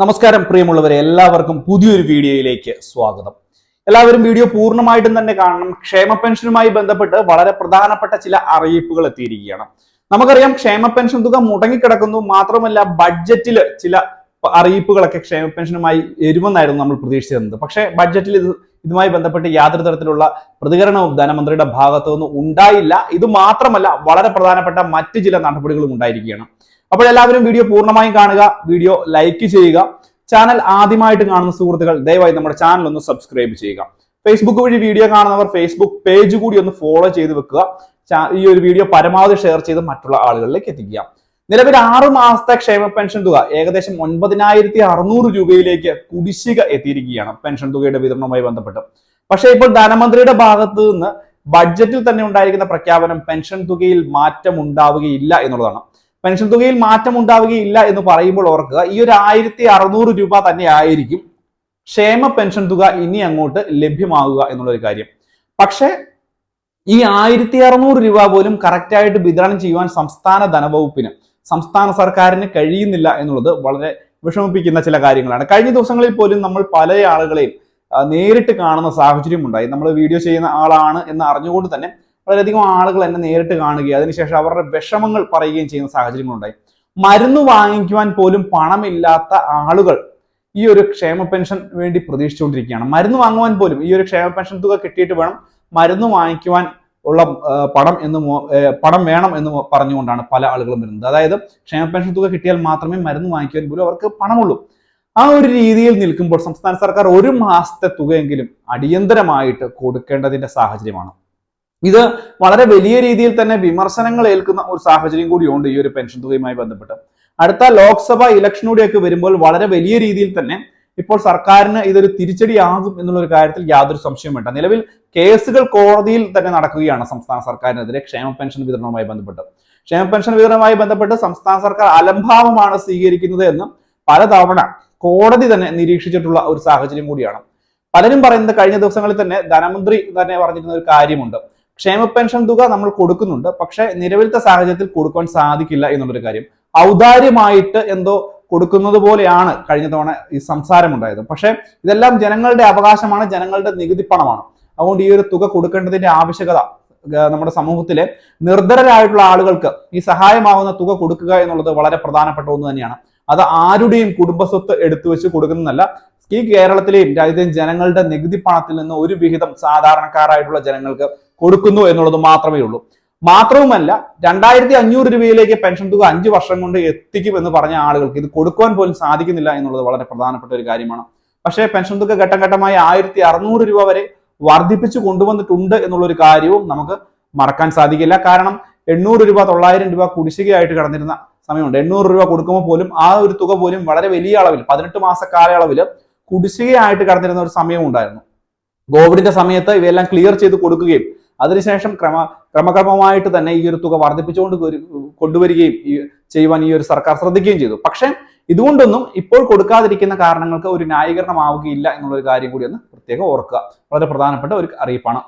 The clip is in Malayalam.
നമസ്കാരം പ്രിയമുള്ളവരെ എല്ലാവർക്കും പുതിയൊരു വീഡിയോയിലേക്ക് സ്വാഗതം. എല്ലാവരും വീഡിയോ പൂർണമായിട്ടും തന്നെ കാണണം. ക്ഷേമ പെൻഷനുമായി ബന്ധപ്പെട്ട് വളരെ പ്രധാനപ്പെട്ട ചില അറിയിപ്പുകൾ എത്തിയിരിക്കുകയാണ്. നമുക്കറിയാം ക്ഷേമ പെൻഷൻ തുക മുടങ്ങിക്കിടക്കുന്നു. മാത്രമല്ല ബഡ്ജറ്റിൽ ചില അറിയിപ്പുകളൊക്കെ ക്ഷേമ പെൻഷനുമായി വരുമെന്നായിരുന്നു നമ്മൾ പ്രതീക്ഷിച്ചിരുന്നത്. പക്ഷേ ബഡ്ജറ്റിൽ ഇത് ഇതുമായി ബന്ധപ്പെട്ട് യാതൊരു തരത്തിലുള്ള പ്രതികരണവും ധനമന്ത്രിയുടെ ഭാഗത്തു നിന്ന് ഉണ്ടായില്ല. ഇത് മാത്രമല്ല വളരെ പ്രധാനപ്പെട്ട മറ്റ് ചില നടപടികളും ഉണ്ടായിരിക്കുകയാണ്. അപ്പോൾ എല്ലാവരും വീഡിയോ പൂർണമായും കാണുക വീഡിയോ ലൈക്ക് ചെയ്യുക ചാനൽ ആദ്യമായിട്ട് കാണുന്ന സുഹൃത്തുക്കൾ ദയവായി നമ്മുടെ ചാനൽ ഒന്ന് സബ്സ്ക്രൈബ് ചെയ്യുക. ഫേസ്ബുക്ക് വഴി വീഡിയോ കാണുന്നവർ ഫേസ്ബുക്ക് പേജ് കൂടി ഒന്ന് ഫോളോ ചെയ്ത് വെക്കുക. ഈ ഒരു വീഡിയോ പരമാവധി ഷെയർ ചെയ്ത് മറ്റുള്ള ആളുകളിലേക്ക് എത്തിക്കുക. നിലവിൽ ആറ് മാസത്തെ ക്ഷേമ പെൻഷൻ തുക ഏകദേശം ഒൻപതിനായിരത്തി അറുന്നൂറ് രൂപയിലേക്ക് കുടിശ്ശിക എത്തിയിരിക്കുകയാണ് പെൻഷൻ തുകയുടെ വിതരണവുമായി ബന്ധപ്പെട്ട്. പക്ഷേ ഇപ്പോൾ ധനമന്ത്രിയുടെ ഭാഗത്ത് നിന്ന് ബഡ്ജറ്റിൽ തന്നെ ഉണ്ടായിരിക്കുന്ന പ്രഖ്യാപനം പെൻഷൻ തുകയിൽ മാറ്റം ഉണ്ടാവുകയില്ല എന്നുള്ളതാണ്. പെൻഷൻ തുകയിൽ മാറ്റം ഉണ്ടാവുകയില്ല എന്ന് പറയുമ്പോൾ ഓർക്കുക ഈ ഒരു ആയിരത്തി അറുന്നൂറ് രൂപ തന്നെ ആയിരിക്കും ക്ഷേമ പെൻഷൻ തുക ഇനി അങ്ങോട്ട് ലഭ്യമാകുക എന്നുള്ള ഒരു കാര്യം. പക്ഷേ ഈ ആയിരത്തി അറുന്നൂറ് രൂപ പോലും കറക്റ്റായിട്ട് വിതരണം ചെയ്യുവാൻ സംസ്ഥാന ധനവകുപ്പിന് സംസ്ഥാന സർക്കാരിന് കഴിയുന്നില്ല എന്നുള്ളത് വളരെ വിഷമിപ്പിക്കുന്ന ചില കാര്യങ്ങളാണ്. കഴിഞ്ഞ ദിവസങ്ങളിൽ പോലും നമ്മൾ പല ആളുകളെയും നേരിട്ട് കാണുന്ന സാഹചര്യം ഉണ്ടായി. നമ്മൾ വീഡിയോ ചെയ്യുന്ന ആളാണ് എന്ന് അറിഞ്ഞുകൊണ്ട് തന്നെ വളരെയധികം ആളുകൾ എന്നെ നേരിട്ട് കാണുകയും അതിനുശേഷം അവരുടെ വിഷമങ്ങൾ പറയുകയും ചെയ്യുന്ന സാഹചര്യങ്ങളുണ്ടായി മരുന്ന് വാങ്ങിക്കുവാൻ പോലും പണമില്ലാത്ത ആളുകൾ ഈ ഒരു ക്ഷേമ പെൻഷൻ വേണ്ടി പ്രതീക്ഷിച്ചുകൊണ്ടിരിക്കുകയാണ്. മരുന്ന് വാങ്ങുവാൻ പോലും ഈ ഒരു ക്ഷേമ പെൻഷൻ തുക കിട്ടിയിട്ട് വേണം മരുന്ന് വാങ്ങിക്കുവാൻ ഉള്ള പണം എന്ന് പണം വേണം എന്ന് പറഞ്ഞുകൊണ്ടാണ് പല ആളുകളും വരുന്നത്. അതായത് ക്ഷേമ പെൻഷൻ തുക കിട്ടിയാൽ മാത്രമേ മരുന്ന് വാങ്ങിക്കാൻ പോലും അവർക്ക് പണമുള്ളൂ. ആ ഒരു രീതിയിൽ നിൽക്കുമ്പോൾ സംസ്ഥാന സർക്കാർ ഒരു മാസത്തെ തുകയെങ്കിലും അടിയന്തരമായിട്ട് കൊടുക്കേണ്ടതിന്റെ സാഹചര്യമാണ്. ഇത് വളരെ വലിയ രീതിയിൽ തന്നെ വിമർശനങ്ങൾ ഏൽക്കുന്ന ഒരു സാഹചര്യം കൂടിയുണ്ട് ഈ ഒരു പെൻഷൻ തുകയുമായി ബന്ധപ്പെട്ട്. അടുത്ത ലോക്സഭ ഇലക്ഷനൂടെയൊക്കെ വരുമ്പോൾ വളരെ വലിയ രീതിയിൽ തന്നെ ഇപ്പോൾ സർക്കാരിന് ഇതൊരു തിരിച്ചടിയാകും എന്നുള്ള ഒരു കാര്യത്തിൽ യാതൊരു സംശയവും വേണ്ട. നിലവിൽ കേസുകൾ കോടതിയിൽ തന്നെ നടക്കുകയാണ് സംസ്ഥാന സർക്കാരിനെതിരെ ക്ഷേമ പെൻഷൻ വിതരണവുമായി ബന്ധപ്പെട്ട്. ക്ഷേമ പെൻഷൻ വിതരണവുമായി ബന്ധപ്പെട്ട് സംസ്ഥാന സർക്കാർ അലംഭാവമാണ് സ്വീകരിക്കുന്നത് എന്ന് പലതവണ കോടതി തന്നെ നിരീക്ഷിച്ചിട്ടുള്ള ഒരു സാഹചര്യം കൂടിയാണ്. പലരും പറയുന്നത് കഴിഞ്ഞ ദിവസങ്ങളിൽ തന്നെ ധനമന്ത്രി തന്നെ പറഞ്ഞിരുന്ന ഒരു കാര്യമുണ്ട്. ക്ഷേമ പെൻഷൻ തുക നമ്മൾ കൊടുക്കുന്നുണ്ട്. പക്ഷേ നിലവിലത്തെ സാഹചര്യത്തിൽ കൊടുക്കാൻ സാധിക്കില്ല എന്നുള്ളൊരു കാര്യം. ഔദാര്യമായിട്ട് എന്തോ കൊടുക്കുന്നത് പോലെയാണ് കഴിഞ്ഞ തവണ ഈ സംസാരമുണ്ടായത്. പക്ഷെ ഇതെല്ലാം ജനങ്ങളുടെ അവകാശമാണ് ജനങ്ങളുടെ നികുതി പണമാണ്. അതുകൊണ്ട് ഈ ഒരു തുക കൊടുക്കേണ്ടതിന്റെ ആവശ്യകത നമ്മുടെ സമൂഹത്തിലെ നിർധരരായിട്ടുള്ള ആളുകൾക്ക് ഈ സഹായമാവുന്ന തുക കൊടുക്കുക എന്നുള്ളത് വളരെ പ്രധാനപ്പെട്ട ഒന്ന് തന്നെയാണ്. അത് ആരുടെയും കുടുംബസ്വത്ത് എടുത്തു വെച്ച് കൊടുക്കുന്നതല്ല ഈ കേരളത്തിലെയും രാജ്യത്തെയും ജനങ്ങളുടെ നികുതി പണത്തിൽ നിന്ന് ഒരു വിഹിതം സാധാരണക്കാരായിട്ടുള്ള ജനങ്ങൾക്ക് കൊടുക്കുന്നു എന്നുള്ളത് മാത്രമേ ഉള്ളൂ. മാത്രവുമല്ല രണ്ടായിരത്തി അഞ്ഞൂറ് രൂപയിലേക്ക് പെൻഷൻ തുക അഞ്ച് വർഷം കൊണ്ട് എത്തിക്കും എന്ന് പറഞ്ഞ ആളുകൾക്ക് ഇത് കൊടുക്കുവാൻ പോലും സാധിക്കുന്നില്ല എന്നുള്ളത് വളരെ പ്രധാനപ്പെട്ട ഒരു കാര്യമാണ്. പക്ഷേ പെൻഷൻ തുക ഘട്ടം ഘട്ടമായി ആയിരത്തി അറുന്നൂറ് രൂപ വരെ വർദ്ധിപ്പിച്ചു കൊണ്ടുവന്നിട്ടുണ്ട് എന്നുള്ളൊരു കാര്യവും നമുക്ക് മറക്കാൻ സാധിക്കില്ല. കാരണം എണ്ണൂറ് രൂപ തൊള്ളായിരം രൂപ കുടിശ്ശികയായിട്ട് കടന്നിരുന്ന സമയമുണ്ട്. എണ്ണൂറ് രൂപ കൊടുക്കുമ്പോൾ പോലും ആ ഒരു തുക പോലും വളരെ വലിയ അളവിൽ പതിനെട്ട് മാസ കാലയളവിൽ കുടിശ്ശികയായിട്ട് കടന്നിരുന്ന ഒരു സമയവും ഉണ്ടായിരുന്നു കോവിഡിന്റെ സമയത്ത് ഇവയെല്ലാം ക്ലിയർ ചെയ്ത് കൊടുക്കുകയും അതിനുശേഷം ക്രമ ക്രമക്രമമായിട്ട് തന്നെ ഈ ഒരു തുക വർദ്ധിപ്പിച്ചുകൊണ്ട് വരു- കൊണ്ടുവരികയും ചെയ്യുവാൻ ഈ ഒരു സർക്കാർ ശ്രദ്ധിക്കുകയും ചെയ്തു. പക്ഷേ ഇതുകൊണ്ടൊന്നും ഇപ്പോൾ കൊടുക്കാതിരിക്കുന്ന കാരണങ്ങൾക്ക് ഒരു ന്യായീകരണമാവുകയില്ല എന്നുള്ള ഒരു കാര്യം കൂടി ഒന്ന് പ്രത്യേകം ഓർക്കുക. വളരെ പ്രധാനപ്പെട്ട ഒരു അറിയിപ്പാണ്.